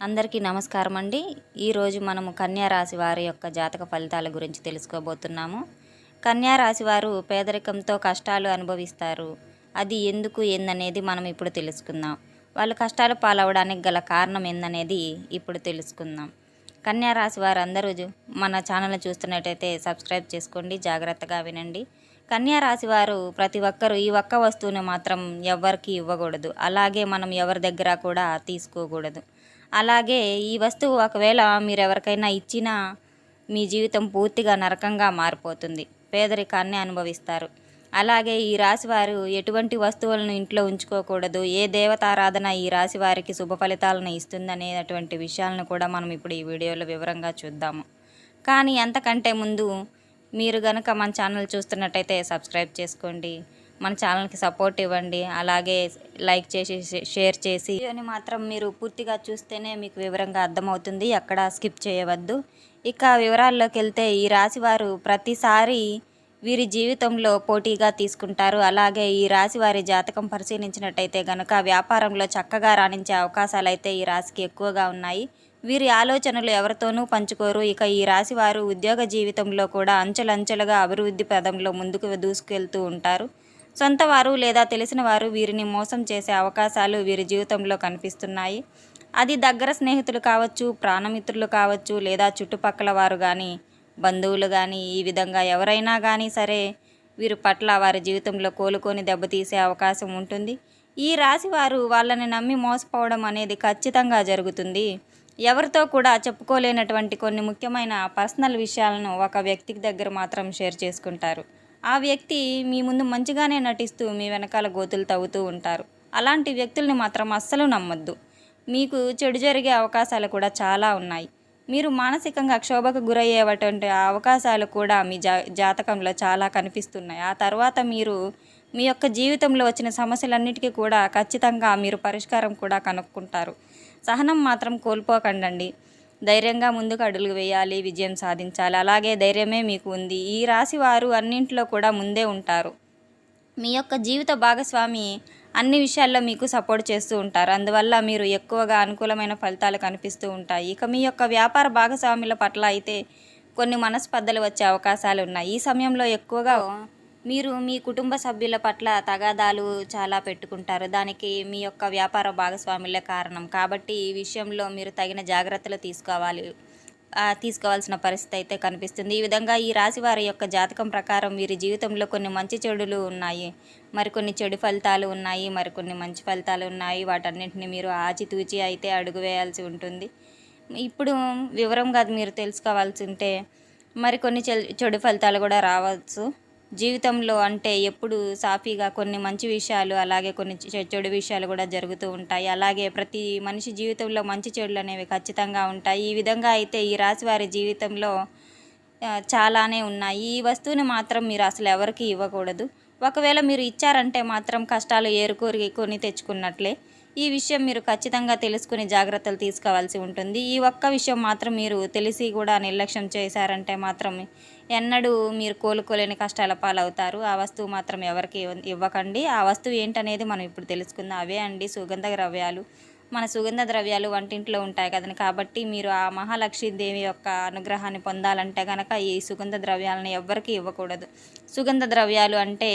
అందరికీ నమస్కారం అండి ఈరోజు మనము కన్యారాశి వారి యొక్క జాతక ఫలితాల గురించి తెలుసుకోబోతున్నాము. కన్యారాశి వారు పేదరికంతో కష్టాలు అనుభవిస్తారు. అది ఎందుకు ఏందనేది మనం ఇప్పుడు తెలుసుకుందాం. వాళ్ళు కష్టాలు పాలవడానికి గల కారణం ఏందనేది ఇప్పుడు తెలుసుకుందాం. కన్యారాశి వారు అందరూ మన ఛానల్ చూస్తున్నట్టయితే సబ్స్క్రైబ్ చేసుకోండి జాగ్రత్తగా వినండి. కన్యారాశి వారు ప్రతి ఒక్కరూ ఈ ఒక్క వస్తువుని మాత్రం ఎవరికి ఇవ్వకూడదు. అలాగే మనం ఎవరి దగ్గర కూడా తీసుకోకూడదు. అలాగే ఈ వస్తువు ఒకవేళ మీరు ఎవరికైనా ఇచ్చినా మీ జీవితం పూర్తిగా నరకంగా మారిపోతుంది. పేదరికాన్ని అనుభవిస్తారు. అలాగే ఈ రాశివారు ఎటువంటి వస్తువులను ఇంట్లో ఉంచుకోకూడదు. ఏ దేవతారాధన ఈ రాశి వారికి శుభ ఫలితాలను ఇస్తుందనేటువంటి విషయాలను కూడా మనం ఇప్పుడు ఈ వీడియోలో వివరంగా చూద్దాము. కానీ అంతకంటే ముందు మీరు గనక మన ఛానల్ చూస్తున్నట్టయితే సబ్స్క్రైబ్ చేసుకోండి. మన ఛానల్కి సపోర్ట్ ఇవ్వండి. అలాగే లైక్ చేసి షేర్ చేసి. వీడియోని మాత్రం మీరు పూర్తిగా చూస్తేనే మీకు వివరంగా అర్థమవుతుంది. ఎక్కడ స్కిప్ చేయవద్దు. ఇక వివరాల్లోకి వెళ్తే ఈ రాశి వారు ప్రతిసారి వీరి జీవితంలో పోటీగా తీసుకుంటారు. అలాగే ఈ రాశి వారి జాతకం పరిశీలించినట్టయితే గనక వ్యాపారంలో చక్కగా రాణించే అవకాశాలు అయితే ఈ రాశికి ఎక్కువగా ఉన్నాయి. వీరి ఆలోచనలు ఎవరితోనూ పంచుకోరు. ఇక ఈ రాశి వారు ఉద్యోగ జీవితంలో కూడా అంచెలంచెలుగా అభివృద్ధి పదంలో ముందుకు దూసుకెళ్తూ ఉంటారు. సొంత వారు లేదా తెలిసిన వారు వీరిని మోసం చేసే అవకాశాలు వీరి జీవితంలో కనిపిస్తున్నాయి. అది దగ్గర స్నేహితులు కావచ్చు ప్రాణమిత్రులు కావచ్చు లేదా చుట్టుపక్కల వారు కానీ బంధువులు కానీ ఈ విధంగా ఎవరైనా కానీ సరే వీరి పట్ల వారి జీవితంలో కోలుకొని దెబ్బతీసే అవకాశం ఉంటుంది. ఈ రాశి వారు వాళ్ళని నమ్మి మోసపోవడం అనేది ఖచ్చితంగా జరుగుతుంది. ఎవరితో కూడా చెప్పుకోలేనటువంటి కొన్ని ముఖ్యమైన పర్సనల్ విషయాలను ఒక వ్యక్తికి దగ్గర మాత్రం షేర్ చేసుకుంటారు. ఆ వ్యక్తి మీ ముందు మంచిగానే నటిస్తూ మీ వెనకాల గోతులు తవ్వుతూ ఉంటారు. అలాంటి వ్యక్తుల్ని మాత్రం అస్సలు నమ్మొద్దు. మీకు చెడు జరిగే అవకాశాలు కూడా చాలా ఉన్నాయి. మీరు మానసికంగా క్షోభకు గురయ్యేటువంటి అవకాశాలు కూడా మీ జా జాతకంలో చాలా కనిపిస్తున్నాయి. ఆ తర్వాత మీరు మీ యొక్క జీవితంలో వచ్చిన సమస్యలన్నిటికీ కూడా ఖచ్చితంగా మీరు పరిష్కారం కూడా కనుక్కుంటారు. సహనం మాత్రం కోల్పోకండి ధైర్యంగా ముందుకు అడుగులు వేయాలి విజయం సాధించాలి. అలాగే ధైర్యమే మీకు ఉంది. ఈ రాశి వారు అన్నింటిలో కూడా ముందే ఉంటారు. మీ యొక్క జీవిత భాగస్వామి అన్ని విషయాల్లో మీకు సపోర్ట్ చేస్తూ ఉంటారు. అందువల్ల మీరు ఎక్కువగా అనుకూలమైన ఫలితాలు కనిపిస్తూ ఉంటాయి. ఇక మీ యొక్క వ్యాపార భాగస్వాముల పట్ల అయితే కొన్ని మనస్పర్ధలు వచ్చే అవకాశాలు ఉన్నాయి. ఈ సమయంలో ఎక్కువగా మీరు మీ కుటుంబ సభ్యుల పట్ల తగాదాలు చాలా పెట్టుకుంటారు. దానికి మీ యొక్క వ్యాపార భాగస్వాములే కారణం. కాబట్టి ఈ విషయంలో మీరు తగిన జాగ్రత్తలు తీసుకోవాలి. తీసుకోవాల్సిన పరిస్థితి అయితే కనిపిస్తుంది. ఈ విధంగా ఈ రాశి వారి యొక్క జాతకం ప్రకారం వీరి జీవితంలో కొన్ని మంచి చెడులు ఉన్నాయి. మరికొన్ని చెడు ఫలితాలు ఉన్నాయి. మరికొన్ని మంచి ఫలితాలు ఉన్నాయి. వాటన్నింటిని మీరు ఆచితూచి అయితే అడుగు వేయాల్సి ఉంటుంది. ఇప్పుడు వివరంగా మీరు తెలుసుకోవాల్సి ఉంటే మరికొన్ని చె- చెడు ఫలితాలు కూడా రావచ్చు. జీవితంలో అంటే ఎప్పుడు సాఫీగా కొన్ని మంచి విషయాలు అలాగే కొన్ని చె- చెడు విషయాలు కూడా జరుగుతూ ఉంటాయి. అలాగే ప్రతి మనిషి జీవితంలో మంచి చెడులు అనేవి ఖచ్చితంగా ఉంటాయి. ఈ విధంగా అయితే ఈ రాశి వారి జీవితంలో చాలానే ఉన్నాయి. ఈ వస్తువుని మాత్రం మీరు అసలు ఎవరికి ఇవ్వకూడదు. ఒకవేళ మీరు ఇచ్చారంటే మాత్రం కష్టాలు ఏరుకోరి కొని తెచ్చుకున్నట్లే. ఈ విషయం మీరు ఖచ్చితంగా తెలుసుకుని జాగ్రత్తలు తీసుకోవాల్సి ఉంటుంది. ఈ ఒక్క విషయం మాత్రం మీరు తెలిసి కూడా నిర్లక్ష్యం చేశారంటే మాత్రం ఎన్నడూ మీరు కోలుకోలేని కష్టాల పాలవుతారు. ఆ వస్తువు మాత్రం ఎవరికి ఇవ్వకండి. ఆ వస్తువు ఏంటనేది మనం ఇప్పుడు తెలుసుకుందాం. అవే అండి సుగంధ ద్రవ్యాలు. మన సుగంధ ద్రవ్యాలు వంటింట్లో ఉంటాయి కదండి. కాబట్టి మీరు ఆ మహాలక్ష్మీదేవి యొక్క అనుగ్రహాన్ని పొందాలంటే కనుక ఈ సుగంధ ద్రవ్యాలను ఎవ్వరికీ ఇవ్వకూడదు. సుగంధ ద్రవ్యాలు అంటే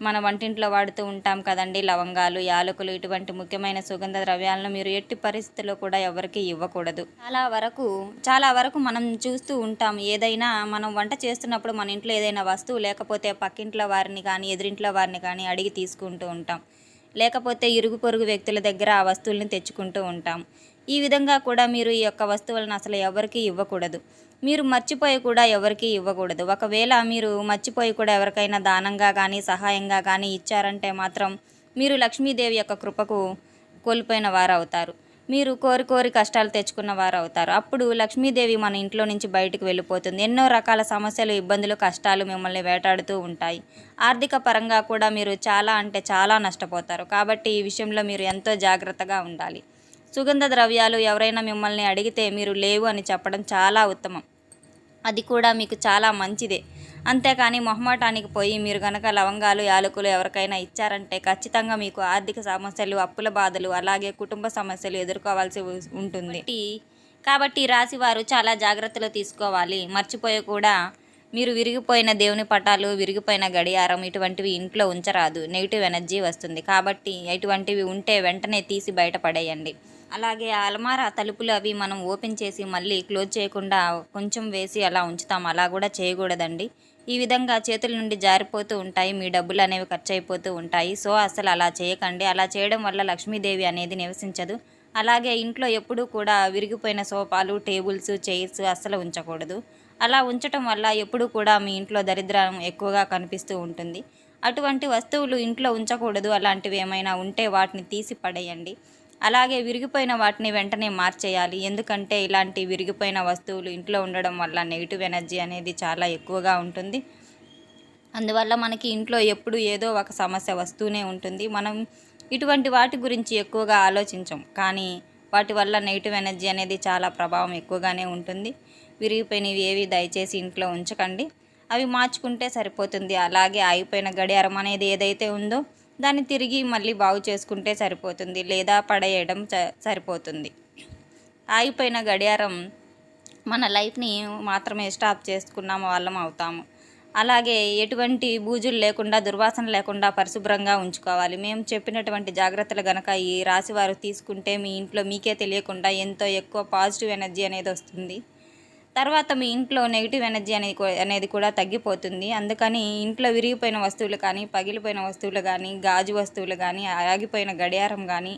మన వంటింట్లో వాడుతూ ఉంటాం కదండి. లవంగాలు యాలకులు ఇటువంటి ముఖ్యమైన సుగంధ ద్రవ్యాలను మీరు ఎట్టి పరిస్థితుల్లో కూడా ఎవరికీ ఇవ్వకూడదు. చాలా వరకు చాలా వరకు మనం చూస్తూ ఉంటాం. ఏదైనా మనం వంట చేస్తున్నప్పుడు మన ఇంట్లో ఏదైనా వస్తువు లేకపోతే పక్కింట్లో వారిని కానీ ఎదురింట్లో వారిని కానీ అడిగి తీసుకుంటూ ఉంటాం. లేకపోతే ఇరుగు పొరుగు వ్యక్తుల దగ్గర ఆ వస్తువుల్ని తెచ్చుకుంటూ ఉంటాం. ఈ విధంగా కూడా మీరు ఈ యొక్క వస్తువులను అసలు ఎవరికీ ఇవ్వకూడదు. మీరు మర్చిపోయి కూడా ఎవరికీ ఇవ్వకూడదు. ఒకవేళ మీరు మర్చిపోయి కూడా ఎవరికైనా దానంగా కానీ సహాయంగా కానీ ఇచ్చారంటే మాత్రం మీరు లక్ష్మీదేవి యొక్క కృపకు కోల్పోయిన వారు అవుతారు మీరు కోరి కోరి కష్టాలు తెచ్చుకున్న వారు అవుతారు అప్పుడు లక్ష్మీదేవి మన ఇంట్లో నుంచి బయటకు వెళ్ళిపోతుంది. ఎన్నో రకాల సమస్యలు ఇబ్బందులు కష్టాలు మిమ్మల్ని వేటాడుతూ ఉంటాయి. ఆర్థిక పరంగా కూడా మీరు చాలా అంటే చాలా నష్టపోతారు. కాబట్టి ఈ విషయంలో మీరు ఎంతో జాగ్రత్తగా ఉండాలి. సుగంధ ద్రవ్యాలు ఎవరైనా మిమ్మల్ని అడిగితే మీరు లేవు అని చెప్పడం చాలా ఉత్తమం. అది కూడా మీకు చాలా మంచిదే. అంతేకాని మొహమాటానికి పోయి మీరు గనక లవంగాలు యాలకులు ఎవరికైనా ఇచ్చారంటే ఖచ్చితంగా మీకు ఆర్థిక సమస్యలు అప్పుల బాధలు అలాగే కుటుంబ సమస్యలు ఎదుర్కోవాల్సి ఉంటుంది. కాబట్టి రాశివారు వారు చాలా జాగ్రత్తలు తీసుకోవాలి. మర్చిపోయి కూడా మీరు విరిగిపోయిన దేవుని పటాలు విరిగిపోయిన గడియారం ఇటువంటివి ఇంట్లో ఉంచరాదు. నెగిటివ్ ఎనర్జీ వస్తుంది. కాబట్టి ఇటువంటివి ఉంటే వెంటనే తీసి బయటపడేయండి అలాగే ఆ అలమారా తలుపులు అవి మనం ఓపెన్ చేసి మళ్ళీ క్లోజ్ చేయకుండా కొంచెం వేసి అలా ఉంచుతాం. అలా కూడా చేయకూడదండి. ఈ విధంగా చేతుల నుండి జారిపోతూ ఉంటాయి. మీ డబ్బులు అనేవి ఖర్చు అయిపోతూ ఉంటాయి. సో అసలు అలా చేయకండి. అలా చేయడం వల్ల లక్ష్మీదేవి అనేది నివసించదు. అలాగే ఇంట్లో ఎప్పుడూ కూడా విరిగిపోయిన సోఫాలు టేబుల్స్ చైర్స్ అస్సలు ఉంచకూడదు. అలా ఉంచటం వల్ల ఎప్పుడూ కూడా మీ ఇంట్లో దరిద్రం ఎక్కువగా కనిపిస్తూ ఉంటుంది. అటువంటి వస్తువులు ఇంట్లో ఉంచకూడదు. అలాంటివి ఏమైనా ఉంటే వాటిని తీసి పడేయండి. అలాగే విరిగిపోయిన వాటిని వెంటనే మార్చేయాలి. ఎందుకంటే ఇలాంటి విరిగిపోయిన వస్తువులు ఇంట్లో ఉండడం వల్ల నెగిటివ్ ఎనర్జీ అనేది చాలా ఎక్కువగా ఉంటుంది. అందువల్ల మనకి ఇంట్లో ఎప్పుడు ఏదో ఒక సమస్య వస్తూనే ఉంటుంది. మనం ఇటువంటి వాటి గురించి ఎక్కువగా ఆలోచించం. కానీ వాటి వల్ల నెగిటివ్ ఎనర్జీ అనేది చాలా ప్రభావం ఎక్కువగానే ఉంటుంది. విరిగిపోయినవి ఏవి దయచేసి ఇంట్లో ఉంచకండి. అవి మార్చుకుంటే సరిపోతుంది. అలాగే ఆగిపోయిన గడియారం అనేది ఏదైతే ఉందో దాన్ని తిరిగి మళ్ళీ బాగు చేసుకుంటే సరిపోతుంది లేదా పడేయడం సరిపోతుంది. ఆగిపోయిన గడియారం మన లైఫ్ని మాత్రమే స్టాప్ చేసుకున్నాము వాళ్ళం అవుతాము. అలాగే ఎటువంటి బూజులు లేకుండా దుర్వాసన లేకుండా పరిశుభ్రంగా ఉంచుకోవాలి. మేము చెప్పినటువంటి జాగ్రత్తలు గనక ఈ రాశివారు తీసుకుంటే మీ ఇంట్లో మీకే తెలియకుండా ఎంతో ఎక్కువ పాజిటివ్ ఎనర్జీ అనేది వస్తుంది. తర్వాత మీ ఇంట్లో నెగిటివ్ ఎనర్జీ అనేది అనేది కూడా తగ్గిపోతుంది. అందుకని ఇంట్లో విరిగిపోయిన వస్తువులు కానీ పగిలిపోయిన వస్తువులు కానీ గాజు వస్తువులు కానీ ఆగిపోయిన గడియారం కానీ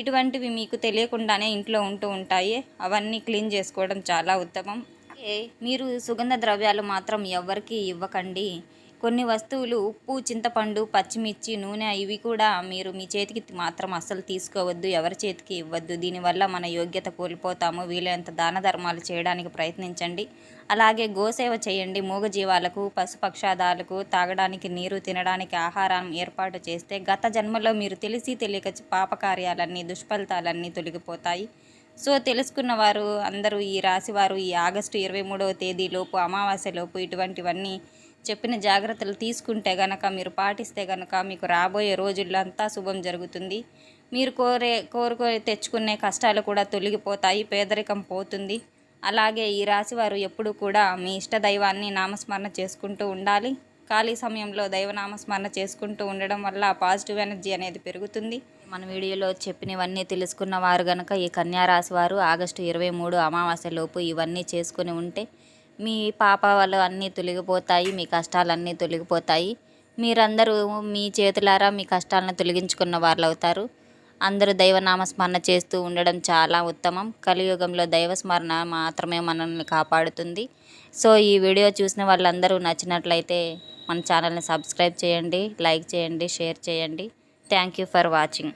ఇటువంటివి మీకు తెలియకుండానే ఇంట్లో ఉంటూ ఉంటాయి. అవన్నీ క్లీన్ చేసుకోవడం చాలా ఉత్తమం. మీరు సుగంధ ద్రవ్యాలు మాత్రం ఎవరికీ ఇవ్వకండి. కొన్ని వస్తువులు ఉప్పు చింతపండు పచ్చిమిర్చి నూనె ఇవి కూడా మీరు మీ చేతికి మాత్రం అస్సలు తీసుకోవద్దు ఎవరి చేతికి ఇవ్వద్దు. దీనివల్ల మన యోగ్యత కోల్పోతాము. వీలైనంత దాన ధర్మాలు చేయడానికి ప్రయత్నించండి. అలాగే గోసేవ చేయండి. మూగజీవాలకు పశుపక్షాదాలకు తాగడానికి నీరు తినడానికి ఆహారం ఏర్పాటు చేస్తే గత జన్మలో మీరు తెలిసి తెలియక పాపకార్యాలన్నీ దుష్ఫలితాలన్నీ తొలగిపోతాయి. సో తెలుసుకున్న వారు అందరూ ఈ రాశివారు ఈ ఆగస్టు ఇరవై మూడవ తేదీలోపు అమావాస్యలోపు ఇటువంటివన్నీ చెప్పిన జాగ్రత్తలు తీసుకుంటే గనక మీరు పాటిస్తే గనక మీకు రాబోయే రోజుల్లో అంతా శుభం జరుగుతుంది. మీరు కోరే కోరుకొని తెచ్చుకునే కష్టాలు కూడా తొలగిపోతాయి పేదరికం పోతుంది. అలాగే ఈ రాశివారు ఎప్పుడూ కూడా మీ ఇష్ట దైవాన్ని నామస్మరణ చేసుకుంటూ ఉండాలి. ఖాళీ సమయంలో దైవనామస్మరణ చేసుకుంటూ ఉండడం వల్ల పాజిటివ్ ఎనర్జీ అనేది పెరుగుతుంది. మన వీడియోలో చెప్పినవన్నీ తెలుసుకున్న వారు గనక ఈ కన్యా రాశి వారు ఆగస్టు ఇరవై మూడు అమావాస్య లోపు ఇవన్నీ చేసుకుని ఉంటే మీ పాప వాళ్ళు అన్నీ తొలగిపోతాయి మీ కష్టాలన్నీ తొలగిపోతాయి. మీరందరూ మీ చేతులారా మీ కష్టాలను తొలగించుకున్న వాళ్ళు అవుతారు అందరూ దైవనామస్మరణ చేస్తూ ఉండడం చాలా ఉత్తమం. కలియుగంలో దైవ స్మరణ మాత్రమే మనల్ని కాపాడుతుంది. సో ఈ వీడియో చూసిన వాళ్ళందరూ నచ్చినట్లయితే మన ఛానల్ని సబ్స్క్రైబ్ చేయండి లైక్ చేయండి షేర్ చేయండి. Thank you for watching.